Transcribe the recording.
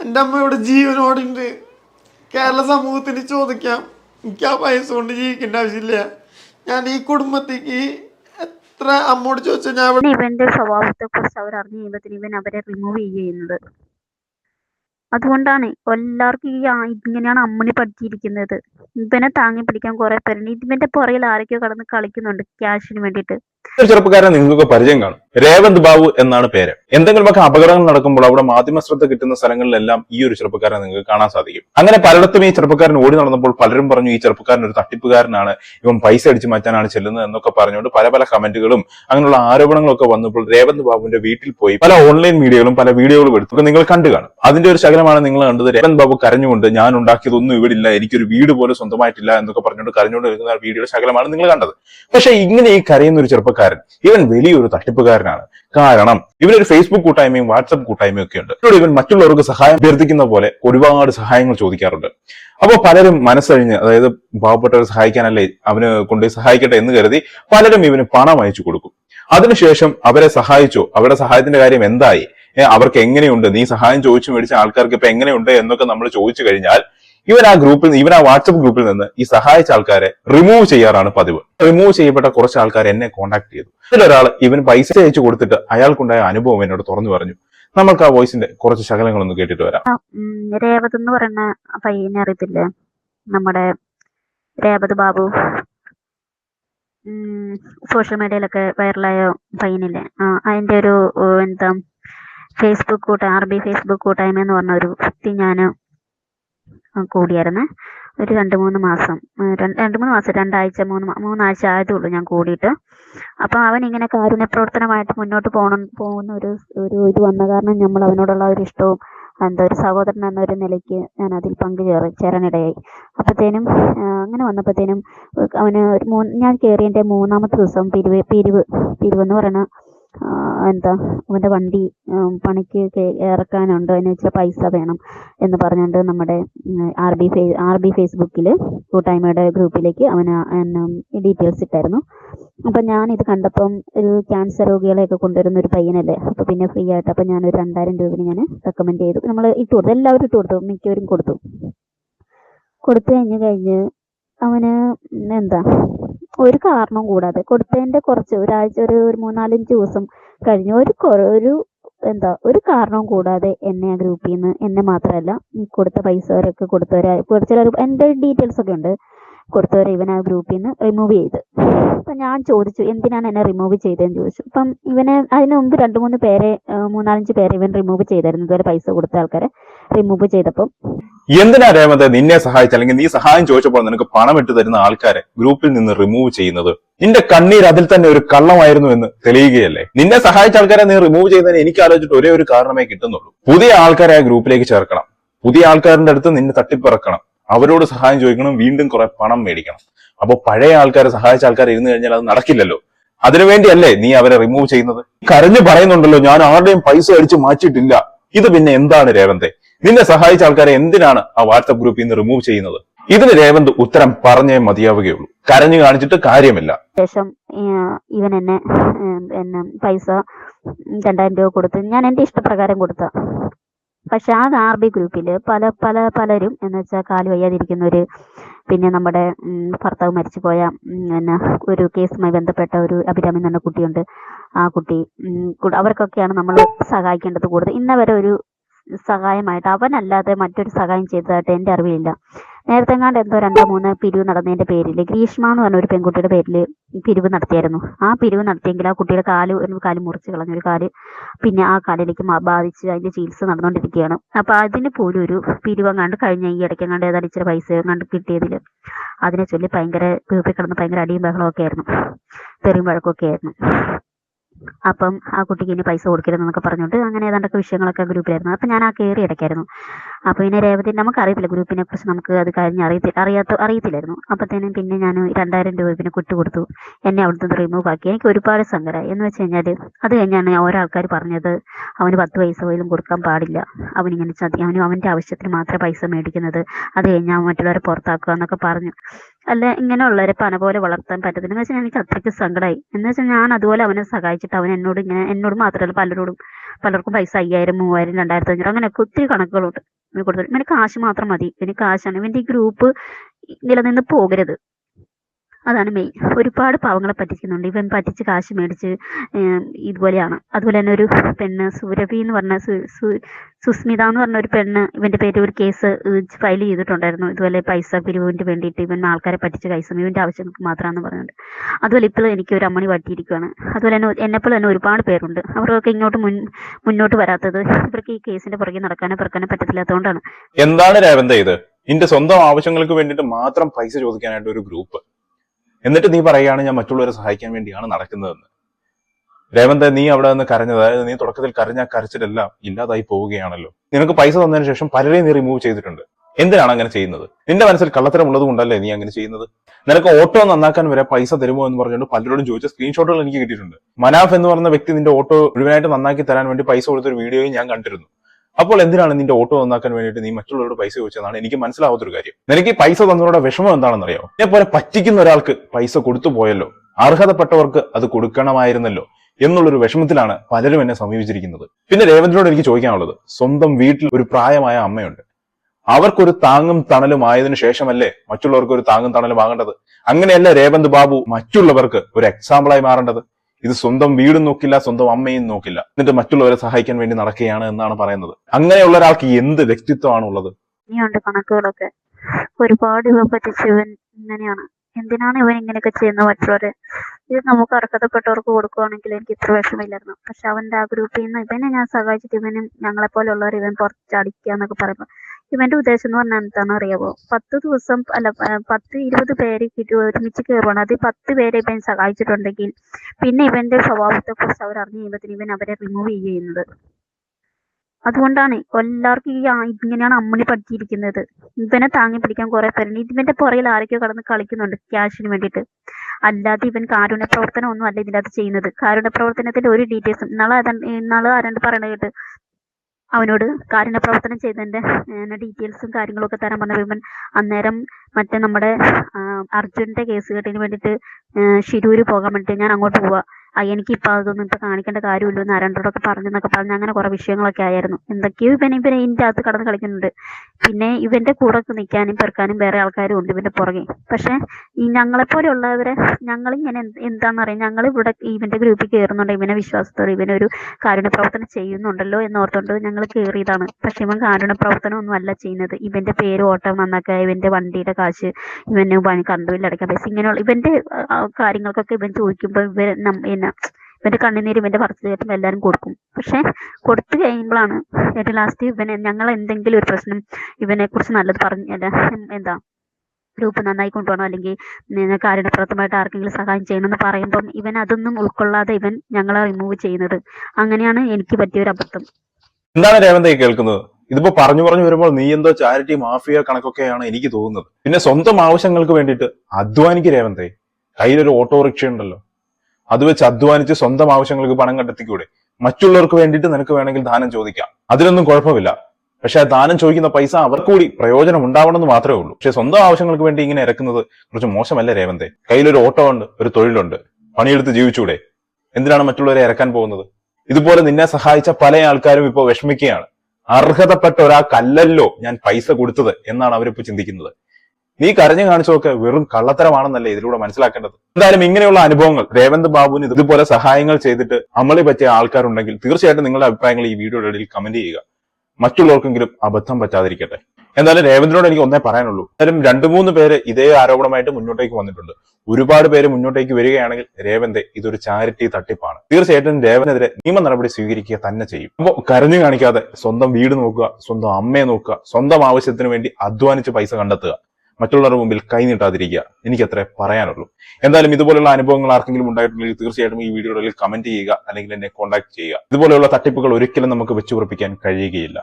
എന്റെ അമ്മ ഇവിടെ ജീവനോടുണ്ട്. കേരള സമൂഹത്തിന് ചോദിക്കാം. എനിക്ക് ആ പൈസ കൊണ്ട് ജീവിക്കേണ്ട ആവശ്യമില്ല. ഞാൻ ഈ കുടുംബത്തേക്ക് എത്ര അമ്മോട് ചോദിച്ചാൽ ഞാൻ ഇവന്റെ സ്വഭാവത്തെ കുറിച്ച് അവർ അറിഞ്ഞു ഇവൻ അവരെ റിമൂവ് ചെയ്യുന്നത്. അതുകൊണ്ടാണ് എല്ലാവർക്കും ഈ ഇങ്ങനെയാണ് അമ്മണി പഠിച്ചിരിക്കുന്നത്. ഇവനെ താങ്ങി പിടിക്കാൻ കുറെ പേരുണ്ട്. ഇവന്റെ പുറകിൽ ആരൊക്കെയോ കടന്ന് കളിക്കുന്നുണ്ട് ക്യാഷിന് വേണ്ടിയിട്ട്. ചെറുപ്പക്കാരൻ നിങ്ങൾക്ക് പരിചയം കാണും. രേവന്ത് ബാബു എന്നാണ് പേര്. എന്തെങ്കിലുമൊക്കെ അപകടങ്ങൾ നടക്കുമ്പോൾ അവിടെ മാധ്യമ ശ്രദ്ധ കിട്ടുന്ന സ്ഥലങ്ങളിലെല്ലാം ഈ ഒരു ചെറുപ്പക്കാരനെ നിങ്ങൾക്ക് കാണാൻ സാധിക്കും. അങ്ങനെ പലയിടത്തും ഈ ചെറുപ്പക്കാരൻ ഓടി നടന്നപ്പോൾ പലരും പറഞ്ഞു ഈ ചെറുപ്പക്കാരൻ ഒരു തട്ടിപ്പുകാരനാണ്. ഇവൻ പൈസ അടിച്ചു മാറ്റാനാണ് ചെല്ലുന്നത് എന്നൊക്കെ പറഞ്ഞുകൊണ്ട് പല പല കമന്റുകളും അങ്ങനെയുള്ള ആരോപണങ്ങളൊക്കെ വന്നപ്പോൾ രേവന്ത് ബാബുവിന്റെ വീട്ടിൽ പോയി പല ഓൺലൈൻ മീഡിയകളും പല വീഡിയോകളും എടുത്തു. നിങ്ങൾ കണ്ടു കാണും. അതിന്റെ ഒരു ശകലമാണ് നിങ്ങൾ കണ്ടത്. രേവൻ ബാബു കരഞ്ഞുകൊണ്ട് ഞാൻ ഉണ്ടാക്കിയതൊന്നും ഇവിടെ ഇല്ല എനിക്കൊരു വീട് പോലും സ്വന്തമായിട്ടില്ല എന്നൊക്കെ പറഞ്ഞുകൊണ്ട് കരഞ്ഞുകൊണ്ട് നിൽക്കുന്ന വീഡിയോയുടെ ശകലമാണ് നിങ്ങൾ കണ്ടത്. പക്ഷെ ഇങ്ങനെ ഈ കരയുന്ന ഒരു ചെറുപ്പക്കാരൻ ഇവൻ വലിയൊരു തട്ടിപ്പുകാരനാണ്. കാരണം ഇവനൊരു ഫേസ്ബുക്ക് കൂട്ടായ്മയും വാട്സപ്പ് കൂട്ടായ്മയും ഒക്കെ ഉണ്ട്. ഇവിടെ ഇവൻ മറ്റുള്ളവർക്ക് സഹായം അഭ്യർത്ഥിക്കുന്ന പോലെ ഒരുപാട് സഹായങ്ങൾ ചോദിക്കാറുണ്ട്. അപ്പോൾ പലരും മനസ്സഴിഞ്ഞ് അതായത് പാവപ്പെട്ടവരെ സഹായിക്കാനല്ലേ അവന് കൊണ്ടുപോയി സഹായിക്കട്ടെ എന്ന് കരുതി പലരും ഇവന് പണം അയച്ചു കൊടുക്കും. അതിനുശേഷം അവരെ സഹായിച്ചു അവരുടെ സഹായത്തിന്റെ കാര്യം എന്തായി? അവർക്ക് എങ്ങനെയുണ്ട്? നീ സഹായം ചോദിച്ചു മേടിച്ച ആൾക്കാർക്ക് ഇപ്പൊ എങ്ങനെയുണ്ട് എന്നൊക്കെ നമ്മൾ ചോദിച്ചു കഴിഞ്ഞാൽ ഇവൻ ആ ഗ്രൂപ്പിൽ ഇവൻ ആ വാട്സപ്പ് ഗ്രൂപ്പിൽ നിന്ന് ഈ സഹായിച്ച ആൾക്കാരെ റിമൂവ് ചെയ്യാറാണ് പതിവ്. റിമൂവ് ചെയ്യപ്പെട്ട കുറച്ച് ആൾക്കാർ എന്നെ കോൺടാക്ട് ചെയ്തു. ഇതിലൊരാൾ ഇവൻ പൈസ അയച്ചു കൊടുത്തിട്ട് അയാൾക്കുണ്ടായ അനുഭവം എന്നോട് തുറന്നു പറഞ്ഞു. നമ്മൾക്ക് ആ വോയിസിന്റെ കുറച്ച് ശകലങ്ങളൊന്ന് കേട്ടിട്ട് വരാം. രേവത് എന്ന് പറയുന്ന പയ്യനെ അറിയത്തില്ലേ? നമ്മുടെ രേവത് ബാബു. സോഷ്യൽ മീഡിയയിലൊക്കെ വൈറലായ പയ്യനില്ലേ? അതിന്റെ ഒരു എന്താ ഫേസ്ബുക്ക് കൂട്ട ആർ ബി ഫേസ്ബുക്ക് കൂട്ടായ്മ എന്ന് പറഞ്ഞ ഒരു വ്യക്തി ഞാൻ കൂടിയായിരുന്നു. ഒരു രണ്ട് മൂന്ന് മാസം രണ്ട് മൂന്ന് മാസം രണ്ടാഴ്ച മൂന്ന് മൂന്നാഴ്ച ആയതേ ഉള്ളൂ ഞാൻ കൂടിയിട്ട്. അപ്പം അവൻ ഇങ്ങനെ കാരുണ്യ പ്രവർത്തനമായിട്ട് മുന്നോട്ട് പോകണം പോകുന്ന ഒരു ഒരു ഇത് വന്ന കാരണം നമ്മൾ അവനോടുള്ള ഒരു ഇഷ്ടവും എന്താ ഒരു സഹോദരൻ എന്ന ഒരു നിലയ്ക്ക് ഞാൻ അതിൽ പങ്കുചേർ ചേരാനിടയായി. അപ്പോഴത്തേനും അങ്ങനെ വന്നപ്പോഴത്തേനും അവന് ഒരു മൂന്ന് ഞാൻ കയറിയതിന്റെ മൂന്നാമത്തെ ദിവസം പിരിവ് പിരിവ് പിരിവെന്ന് പറയുന്ന ആ, എന്താ അവന്റെ വണ്ടി പണിക്ക് ഇറക്കാനുണ്ട്? അതിന് ഇച്ചിരി പൈസ വേണം എന്ന് പറഞ്ഞുകൊണ്ട് നമ്മുടെ ആർ ബി ഫേ ആർ ബി ഫേസ്ബുക്കിൽ കൂട്ടായ്മയുടെ ഗ്രൂപ്പിലേക്ക് അവന് ഡീറ്റെയിൽസ് ഇട്ടായിരുന്നു. അപ്പം ഞാൻ ഇത് കണ്ടപ്പം ഒരു ക്യാൻസർ രോഗികളെയൊക്കെ കൊണ്ടുവരുന്ന ഒരു പയ്യനല്ലേ? അപ്പോൾ പിന്നെ ഫ്രീ ആയിട്ട് അപ്പം ഞാനൊരു രണ്ടായിരം രൂപ ഞാൻ റെക്കമെൻഡ് ചെയ്തു. നമ്മൾ ഇട്ട് കൊടുത്തു. എല്ലാവരും ഇട്ട് കൊടുത്തു. മിക്കവരും കൊടുത്തു. കൊടുത്തു കഴിഞ്ഞ് കഴിഞ്ഞ് അവന് എന്താ ഒരു കാരണം കൂടാതെ കൊടുത്തതിന്റെ കുറച്ച് ഒരാഴ്ച ഒരു ഒരു മൂന്നാലഞ്ച് ദിവസം കഴിഞ്ഞ് ഒരു ഒരു എന്താ ഒരു കാരണവും കൂടാതെ എന്നെ ആ ഗ്രൂപ്പിൽ നിന്ന് എന്നെ മാത്രമല്ല കൊടുത്ത പൈസവരൊക്കെ കൊടുത്തവരെ ചിലർ എന്റെ ഡീറ്റെയിൽസ് ഒക്കെ ഉണ്ട്. കൊടുത്തവരെ ഇവൻ ആ ഗ്രൂപ്പിൽ നിന്ന് റിമൂവ് ചെയ്ത്. അപ്പം ഞാൻ ചോദിച്ചു എന്തിനാണ് എന്നെ റിമൂവ് ചെയ്തതെന്ന് ചോദിച്ചു. അപ്പം ഇവനെ അതിന് മുമ്പ് രണ്ട് മൂന്ന് പേരെ മൂന്നാലഞ്ച് പേരെ ഇവൻ റിമൂവ് ചെയ്തായിരുന്നു. ഇതുവരെ പൈസ കൊടുത്ത ആൾക്കാരെ റിമൂവ് ചെയ്തപ്പം. എന്തിനാ രേമത്തെ നിന്നെ സഹായിച്ച അല്ലെങ്കിൽ നീ സഹായം ചോദിച്ചപ്പോൾ നിനക്ക് പണം ഇട്ട് തരുന്ന ആൾക്കാരെ ഗ്രൂപ്പിൽ നിന്ന് റിമൂവ് ചെയ്യുന്നത്? നിന്റെ കണ്ണീർ അതിൽ തന്നെ ഒരു കള്ളമായിരുന്നു എന്ന് തെളിയുകയല്ലേ? നിന്നെ സഹായിച്ച ആൾക്കാരെ നീ റിമൂവ് ചെയ്തതിന് എനിക്ക് ആലോചിച്ചിട്ട് ഒരേ ഒരു കാരണമേ കിട്ടുന്നുള്ളൂ. പുതിയ ആൾക്കാരെ ആ ഗ്രൂപ്പിലേക്ക് ചേർക്കണം. പുതിയ ആൾക്കാരുടെ അടുത്ത് നിന്നെ തട്ടിപ്പിറക്കണം. അവരോട് സഹായം ചോദിക്കണം വീണ്ടും കുറെ പണം മേടിക്കണം. അപ്പോൾ പഴയ ആൾക്കാരെ സഹായിച്ച ആൾക്കാർ ഇരുന്ന് കഴിഞ്ഞാൽ അത് നടക്കില്ലല്ലോ. അതിനുവേണ്ടിയല്ലേ നീ അവരെ റിമൂവ് ചെയ്യുന്നത്? കരഞ്ഞു പറയുന്നുണ്ടല്ലോ ഞാൻ ആരുടെയും പൈസ അടിച്ച് മാറ്റിയിട്ടില്ല. ഇത് പിന്നെ എന്താണ് രേവന്തെ? നിന്നെ സഹായിച്ച ആൾക്കാരെ എന്തിനാണ് ആ വാട്സപ്പ് ഗ്രൂപ്പിൽ നിന്ന് റിമൂവ് ചെയ്യുന്നത്? ഇതിന് രേവന്ത് ഉത്തരം പറഞ്ഞേ മതിയാവുകയുള്ളൂ. കരഞ്ഞു കാണിച്ചിട്ട് കാര്യമില്ല. ശേഷം ഇവൻ എന്നെ പൈസ രണ്ടായിരം രൂപ കൊടുത്ത് ഞാൻ എന്റെ ഇഷ്ടപ്രകാരം കൊടുത്ത. പക്ഷെ ആ ആർ ബി ഗ്രൂപ്പിൽ പല പല പലരും എന്ന് വെച്ചാൽ കാൽ വയ്യാതിരിക്കുന്നവർ പിന്നെ നമ്മുടെ ഭർത്താവ് മരിച്ചു പോയ പിന്നെ ഒരു കേസുമായി ബന്ധപ്പെട്ട ഒരു അഭിരാമി എന്ന കുട്ടിയുണ്ട്. ആ കുട്ടി അവർക്കൊക്കെയാണ് നമ്മൾ സഹായിക്കേണ്ടത് കൂടുതൽ. ഇന്നവരെ ഒരു സഹായമായിട്ട് അല്ലാതെ മറ്റൊരു സഹായം ചെയ്തതായിട്ട് എന്റെ അറിവിലില്ല. നേരത്തെ എങ്ങാണ്ട് എന്തോ രണ്ടോ മൂന്ന് പിരിവ് നടന്നതിന്റെ പേരിൽ ഗ്രീഷ്മ എന്ന് പറഞ്ഞ ഒരു പെൺകുട്ടിയുടെ പേരിൽ പിരിവ് നടത്തിയായിരുന്നു. ആ പിരിവ് നടത്തിയെങ്കിൽ ആ കുട്ടിയുടെ കാൽ ഒരു കാൽ മുറിച്ച് കളഞ്ഞ ഒരു കാൽ പിന്നെ ആ കാലിലേക്ക് ബാധിച്ച് അതിന്റെ ചികിത്സ നടന്നുകൊണ്ടിരിക്കുകയാണ്. അപ്പൊ അതിന് പോലും ഒരു പിരിവ് അങ്ങാണ്ട് കഴിഞ്ഞ ഈ ഇടയ്ക്ക് അങ്ങാണ്ട് ഏതാണ്ട് ഇച്ചിരി പൈസ അങ്ങാണ്ട് കിട്ടിയതിൽ അതിനെ ചൊല്ലി ഭയങ്കര കിടന്ന് ഭയങ്കര അടിയും ബഹളമൊക്കെ ആയിരുന്നു. തെറിയും വഴക്കൊക്കെ ആയിരുന്നു. അപ്പം ആ കുട്ടിക്ക് ഇനി പൈസ കൊടുക്കരുതെന്നൊക്കെ പറഞ്ഞിട്ട് അങ്ങനെ ഏതാണ്ടൊക്കെ വിഷയങ്ങളൊക്കെ ഗ്രൂപ്പിലായിരുന്നു. അപ്പം ഞാൻ ആ കയറി ഇടയ്ക്കായിരുന്നു. അപ്പോൾ പിന്നെ രേവതി നമുക്ക് അറിയത്തില്ല ഗ്രൂപ്പിനെ കുറിച്ച് നമുക്ക് അത് കഴിഞ്ഞ് അറിയത്തില്ല അറിയാത്ത അറിയത്തില്ലായിരുന്നു. അപ്പോഴത്തേനും പിന്നെ ഞാൻ രണ്ടായിരം രൂപ പിന്നെ കുട്ടി കൊടുത്തു എന്നെ അവിടുന്ന് റിമൂവ് ആക്കി. എനിക്ക് ഒരുപാട് സങ്കടമായി എന്ന് വെച്ച് കഴിഞ്ഞാൽ അത് കഴിഞ്ഞാണ് ഓരോ ആൾക്കാർ പറഞ്ഞത് അവന് പത്ത് പൈസ പോലും കൊടുക്കാൻ പാടില്ല. അവനിങ്ങനെ ചതി അവന് അവന്റെ ആവശ്യത്തിന് മാത്രമേ പൈസ മേടിക്കുന്നത്. അത് കഴിഞ്ഞാൽ മറ്റുള്ളവരെ പുറത്താക്കുക എന്നൊക്കെ പറഞ്ഞു. അല്ല ഇങ്ങനെയുള്ളവരെ പന പോലെ വളർത്താൻ പറ്റത്തില്ല. എന്ന് വെച്ചാൽ എനിക്ക് അത്രയ്ക്ക് സങ്കടമായി എന്ന് വെച്ചാൽ ഞാൻ അതുപോലെ അവനെ സഹായിച്ചിട്ട് അവൻ എന്നോട് ഇങ്ങനെ എന്നോട് മാത്രമല്ല പലരോടും പലർക്കും പൈസ അയ്യായിരം മൂവായിരം രണ്ടായിരത്തി അഞ്ഞൂറ് അങ്ങനെയൊക്കെ ഒത്തിരി കണക്കുകളുണ്ട്. കൊടുത്തു കൊടുത്തിട്ട്. ഇവന് കാശ് മാത്രം മതി. എനിക്ക് കാശാണ്. ഇവന്റെ ഈ ഗ്രൂപ്പ് നിലനിന്ന് പോകരുത്. അതാണ് മെയിൻ ഒരുപാട് പാവങ്ങളെ പറ്റിക്കുന്നുണ്ട്. ഇവൻ പറ്റിച്ച് കാശ് മേടിച്ച് ഇതുപോലെയാണ്. അതുപോലെ തന്നെ ഒരു പെണ്ണ് സുരഭി എന്ന് പറഞ്ഞ സുസ്മിത എന്ന് പറഞ്ഞ ഒരു പെണ്ണ് ഇവന്റെ പേരിൽ ഒരു കേസ് ഫയൽ ചെയ്തിട്ടുണ്ടായിരുന്നു. ഇതുപോലെ പൈസ പിരിവിന് വേണ്ടിയിട്ട് ഇവൻ ആൾക്കാരെ പറ്റിച്ച് കൈസ ഇവന്റെ ആവശ്യങ്ങൾക്ക് മാത്രമാണെന്ന് പറഞ്ഞത് അതുപോലെ ഇപ്പോഴും എനിക്ക് ഒരു അമ്മണി പറ്റിയിരിക്കുകയാണ് അതുപോലെ തന്നെ എന്നെപ്പോലെ തന്നെ ഒരുപാട് പേരുണ്ട്. അവർക്കൊക്കെ ഇങ്ങോട്ട് മുൻ മുന്നോട്ട് വരാത്തത് ഇവർക്ക് ഈ കേസിന്റെ പുറകെ നടക്കാനോ പിറക്കാനോ പറ്റത്തില്ലാത്തതുകൊണ്ടാണ്. എന്താണ് രേവന്ത ഇത്? നിന്റെ സ്വന്തം ആവശ്യങ്ങൾക്ക് വേണ്ടിയിട്ട് മാത്രം പൈസ ചോദിക്കാനായിട്ട് ഒരു ഗ്രൂപ്പ് എന്നിട്ട് നീ പറയുകയാണ് ഞാൻ മറ്റുള്ളവരെ സഹായിക്കാൻ വേണ്ടിയാണ് നടക്കുന്നതെന്ന്. രേവന്ത നീ അവിടെ നിന്ന് കരഞ്ഞത് അതായത് നീ തുടക്കത്തിൽ കരഞ്ഞ കരച്ചിലെല്ലാം ഇല്ലാതായി പോവുകയാണല്ലോ. നിനക്ക് പൈസ തന്നതിന് ശേഷം പലരെയും നീ റിമൂവ് ചെയ്തിട്ടുണ്ട്. എന്തിനാണ് അങ്ങനെ ചെയ്യുന്നത്? നിന്റെ മനസ്സിൽ കള്ളത്തരം ഉള്ളത് കൊണ്ടല്ലേ നീ അങ്ങനെ ചെയ്യുന്നത്? നിനക്ക് ഓട്ടോ നന്നാക്കാൻ വരെ പൈസ തരുമോ എന്ന് പറഞ്ഞുകൊണ്ട് പലരോടും ചോദിച്ച സ്ക്രീൻഷോട്ടുകൾ എനിക്ക് കിട്ടിയിട്ടുണ്ട്. മനാഫ് എന്ന് പറഞ്ഞ വ്യക്തി നിന്റെ ഓട്ടോ മുഴുവനായിട്ട് നന്നാക്കി തരാൻ വേണ്ടി പൈസ കൊടുത്തൊരു വീഡിയോയും ഞാൻ കണ്ടിരുന്നു. അപ്പോൾ എന്തിനാണ് നിന്റെ ഓട്ടോ നന്നാക്കാൻ വേണ്ടിയിട്ട് നീ മറ്റുള്ളവരോട് പൈസ ചോദിച്ചതാണ് എനിക്ക് മനസ്സിലാവാത്തൊരു കാര്യം. നിനക്ക് പൈസ തന്നവരുടെ വിഷമം എന്താണെന്നറിയോ പോലെ പറ്റിക്കുന്ന ഒരാൾക്ക് പൈസ കൊടുത്തു പോയല്ലോ. അർഹതപ്പെട്ടവർക്ക് അത് കൊടുക്കണമായിരുന്നല്ലോ എന്നുള്ളൊരു വിഷമത്തിലാണ് പലരും എന്നെ സമീപിച്ചിരിക്കുന്നത്. പിന്നെ രേവന്തിനോട് എനിക്ക് ചോദിക്കാനുള്ളത്. സ്വന്തം വീട്ടിൽ ഒരു പ്രായമായ അമ്മയുണ്ട്. അവർക്കൊരു താങ്ങും തണലും ആയതിനു ശേഷമല്ലേ മറ്റുള്ളവർക്ക് ഒരു താങ്ങും തണലും ആകേണ്ടത്? അങ്ങനെയല്ല രേവന്ത് ബാബു മറ്റുള്ളവർക്ക് ഒരു എക്സാമ്പിളായി മാറേണ്ടത്. ഇത് സ്വന്തം വീടും നോക്കില്ല സ്വന്തം അമ്മയും നോക്കില്ല. എന്നിട്ട് മറ്റുള്ളവരെ സഹായിക്കാൻ വേണ്ടി നടക്കുകയാണ് എന്നാണ് പറയുന്നത്. അങ്ങനെയുള്ള ഒരാൾക്ക് എന്ത് വ്യക്തിത്വമാണ് ഉള്ളത് കണക്കുകളൊക്കെ. ഒരുപാട് ഇങ്ങനെയാണ്. എന്തിനാണ് ഇവൻ ഇങ്ങനെയൊക്കെ ചെയ്യുന്നത് മറ്റുള്ളവരെ? ഇത് നമുക്ക് അർഹതപ്പെട്ടവർക്ക് കൊടുക്കുവാണെങ്കിൽ എനിക്ക് ഇത്ര വിഷമമില്ലായിരുന്നു. പക്ഷെ അവന്റെ ആ ഗ്രൂപ്പിൽ നിന്ന് ഇവനെ ഞാൻ സഹായിച്ചിട്ട് ഇവനും ഞങ്ങളെ പോലെയുള്ളവർ ഇവൻ പുറത്തടിക്കുക എന്നൊക്കെ പറയുമ്പോൾ ഇവന്റെ ഉദ്ദേശം എന്ന് പറഞ്ഞാൽ എന്താണെന്ന് അറിയാവോ? പത്ത് ദിവസം അല്ല പത്ത് ഇരുപത് പേര് ഒരുമിച്ച് കയറുകയാണ് അത് പത്ത് പേരെ ഇവൻ സഹായിച്ചിട്ടുണ്ടെങ്കിൽ പിന്നെ ഇവന്റെ സ്വഭാവത്തെ കുറിച്ച് അവർ അറിഞ്ഞു കഴിയുമ്പോഴത്തേന് ഇവൻ അവരെ റിമൂവ് ചെയ്യുന്നത്. അതുകൊണ്ടാണ് എല്ലാവർക്കും ഈ ഇങ്ങനെയാണ് അമ്മണി പഠിച്ചിരിക്കുന്നത്. ഇവനെ താങ്ങി പിടിക്കാൻ കുറെ പേരുണ്ട്. ഇവന്റെ പുറകിൽ ആരൊക്കെയോ കടന്ന് കളിക്കുന്നുണ്ട് ക്യാഷിന് വേണ്ടിയിട്ട്. അല്ലാതെ ഇവൻ കാരുണ്യ പ്രവർത്തനം ഒന്നും അല്ല ഇതിനകത്ത് ചെയ്യുന്നത്. കാരുണ്യ പ്രവർത്തനത്തിന്റെ ഒരു ഡീറ്റെയിൽസും ഇന്നാളെ നാളെ ആരാണ്ട് പറയണ കേട്ട്? അവനോട് കാരുണ്യ പ്രവർത്തനം ചെയ്തതിന്റെ ഡീറ്റെയിൽസും കാര്യങ്ങളൊക്കെ തരാൻ പറഞ്ഞ ഭീമൻ അന്നേരം മറ്റേ നമ്മുടെ അർജുന്റെ കേസ് കെട്ടിന് വേണ്ടിയിട്ട് ഷിരൂര് പോകാൻ വേണ്ടിയിട്ട് ഞാൻ അങ്ങോട്ട് പോവാ. ആ എനിക്ക് ഇപ്പൊ അതൊന്നും ഇപ്പൊ കാണിക്കേണ്ട കാര്യമില്ല എന്ന് ആരാണ്ടോടൊക്കെ പറഞ്ഞെന്നൊക്കെ പറഞ്ഞ് അങ്ങനെ കുറെ വിഷയങ്ങളൊക്കെ ആയിരുന്നു. എന്തൊക്കെയോ ഇവൻ ഇവൻ ഇതിന്റെ അകത്ത് കടന്ന് കളിക്കുന്നുണ്ട്. പിന്നെ ഇവന്റെ കൂടെ നിൽക്കാനും പെറുക്കാനും വേറെ ആൾക്കാരും ഉണ്ട് ഇവന്റെ പുറകെ. പക്ഷെ ഈ ഞങ്ങളെ പോലെയുള്ളവരെ ഞങ്ങൾ ഇങ്ങനെ എന്താണെന്ന് അറിയാം. ഞങ്ങൾ ഇവിടെ ഇവന്റെ ഗ്രൂപ്പിൽ കയറുന്നുണ്ട് ഇവനെ വിശ്വാസത്തോടെ ഇവനൊരു കാരുണ്യ പ്രവർത്തനം ചെയ്യുന്നുണ്ടല്ലോ എന്ന് ഓർത്തുകൊണ്ട് ഞങ്ങൾ കയറിയതാണ് പക്ഷെ ഇവൻ കാരുണ്യ പ്രവർത്തനം ഒന്നും അല്ല ചെയ്യുന്നത്. ഇവന്റെ പേര് ഓട്ടം വന്നൊക്കെ ഇവന്റെ വണ്ടിയുടെ കാശ് ഇവന് അടയ്ക്കാൻ പൈസ ഇങ്ങനെയുള്ള ഇവന്റെ കാര്യങ്ങൾക്കൊക്കെ ഇവൻ ചോദിക്കുമ്പോൾ ഇവൻ നം- എന്നാ ഇവന്റെ കണ്ണുനീര് ഇവന്റെ പറച്ചു കയറ്റുമ്പോൾ എല്ലാവരും കൊടുക്കും. പക്ഷെ കൊടുത്തു കഴിയുമ്പോഴാണ് ഏറ്റവും ലാസ്റ്റ് ഇവനെ ഞങ്ങൾ എന്തെങ്കിലും ഒരു പ്രശ്നം ഇവനെ കുറിച്ച് നല്ലത് പറഞ്ഞ എന്താ ഗ്രൂപ്പ് നന്നായി കൊണ്ടുപോകണം? അല്ലെങ്കിൽ നിങ്ങൾക്ക് കാരുണ്യപ്രദമായിട്ട് ആർക്കെങ്കിലും സഹായം ചെയ്യണമെന്ന് പറയുമ്പം ഇവൻ അതൊന്നും ഉൾക്കൊള്ളാതെ ഇവൻ ഞങ്ങളെ റിമൂവ് ചെയ്യുന്നത്. അങ്ങനെയാണ് എനിക്ക് പറ്റിയ ഒരു അബദ്ധം. എന്താണ് രേവന്ത കേൾക്കുന്നത്? ഇതിപ്പോ പറഞ്ഞു പറഞ്ഞു വരുമ്പോൾ നീ എന്തോ ചാരിറ്റി മാഫിയ കണക്കൊക്കെയാണ് എനിക്ക് തോന്നുന്നത്. പിന്നെ സ്വന്തം ആവശ്യങ്ങൾക്ക് വേണ്ടിയിട്ട് അധ്വാനിക്ക് രേവന്തേ. കയ്യിലൊരു ഓട്ടോറിക്ഷ ഉണ്ടല്ലോ. അത് വെച്ച് അധ്വാനിച്ച് സ്വന്തം ആവശ്യങ്ങൾക്ക് പണം കണ്ടെത്തിക്കൂടെ? മറ്റുള്ളവർക്ക് വേണ്ടിയിട്ട് നിനക്ക് വേണമെങ്കിൽ ദാനം ചോദിക്കാം. അതിലൊന്നും കുഴപ്പമില്ല. പക്ഷെ ആ ദാനം ചോദിക്കുന്ന പൈസ അവർക്ക് കൂടി പ്രയോജനം ഉണ്ടാവണമെന്ന് മാത്രമേ ഉള്ളൂ. പക്ഷെ സ്വന്തം ആവശ്യങ്ങൾക്ക് വേണ്ടി ഇങ്ങനെ ഇറക്കുന്നത് കുറച്ച് മോശമല്ലേ രേവന്തെ? കയ്യിലൊരു ഓട്ടോ ഉണ്ട് ഒരു തൊഴിലുണ്ട്. പണിയെടുത്ത് ജീവിച്ചൂടെ? എന്തിനാണ് മറ്റുള്ളവരെ ഇറക്കാൻ പോകുന്നത്? ഇതുപോലെ നിന്നെ സഹായിച്ച പല ആൾക്കാരും ഇപ്പോൾ വിഷമിക്കുകയാണ്. അർഹതപ്പെട്ട ഒരാൾക്കല്ലല്ലോ ഞാൻ പൈസ കൊടുത്തത് എന്നാണ് അവരിപ്പോ ചിന്തിക്കുന്നത്. നീ കരഞ്ഞു കാണിച്ചതൊക്കെ വെറും കള്ളത്തരമാണെന്നല്ലേ ഇതിലൂടെ മനസ്സിലാക്കേണ്ടത്? എന്തായാലും ഇങ്ങനെയുള്ള അനുഭവങ്ങൾ രേവന്ത് ബാബുവിന് ഇതുപോലെ സഹായങ്ങൾ ചെയ്തിട്ട് അമളി പറ്റിയ ആൾക്കാരുണ്ടെങ്കിൽ തീർച്ചയായിട്ടും നിങ്ങളുടെ അഭിപ്രായങ്ങൾ ഈ വീഡിയോയുടെ ഇടയിൽ കമന്റ് ചെയ്യുക. മറ്റുള്ളവർക്കെങ്കിലും അബദ്ധം പറ്റാതിരിക്കട്ടെ. എന്തായാലും രേവന്തിനോട് എനിക്ക് ഒന്നേ പറയാനുള്ളൂ. എന്തായാലും രണ്ടു മൂന്ന് പേര് ഇതേ ആരോപണമായിട്ട് മുന്നോട്ടേക്ക് വന്നിട്ടുണ്ട്. ഒരുപാട് പേര് മുന്നോട്ടേക്ക് വരികയാണെങ്കിൽ രേവന്ത് ഇതൊരു ചാരിറ്റി തട്ടിപ്പാണ്. തീർച്ചയായിട്ടും രേവനെതിരെ നിയമ നടപടി സ്വീകരിക്കുക തന്നെ ചെയ്യും. അപ്പോൾ കരഞ്ഞു കാണിക്കാതെ സ്വന്തം വീട് നോക്കുക സ്വന്തം അമ്മയെ നോക്കുക സ്വന്തം ആവശ്യത്തിന് വേണ്ടി അധ്വാനിച്ച് പൈസ കണ്ടെത്തുക. മറ്റുള്ളവരുടെ മുമ്പിൽ കൈനീട്ടാതിരിക്കുക എനിക്കത്രേ പറയാനുള്ളൂ. എന്തായാലും ഇതുപോലുള്ള അനുഭവങ്ങൾ ആർക്കെങ്കിലും ഉണ്ടായിട്ടുണ്ടെങ്കിൽ തീർച്ചയായിട്ടും ഈ വീഡിയോയിൽ കമന്റ് ചെയ്യുക അല്ലെങ്കിൽ എന്നെ കോൺടാക്ട് ചെയ്യുക. ഇതുപോലെയുള്ള തട്ടിപ്പുകൾ ഒരിക്കലും നമുക്ക് വെച്ചുറപ്പിക്കാൻ കഴിയുകയില്ല.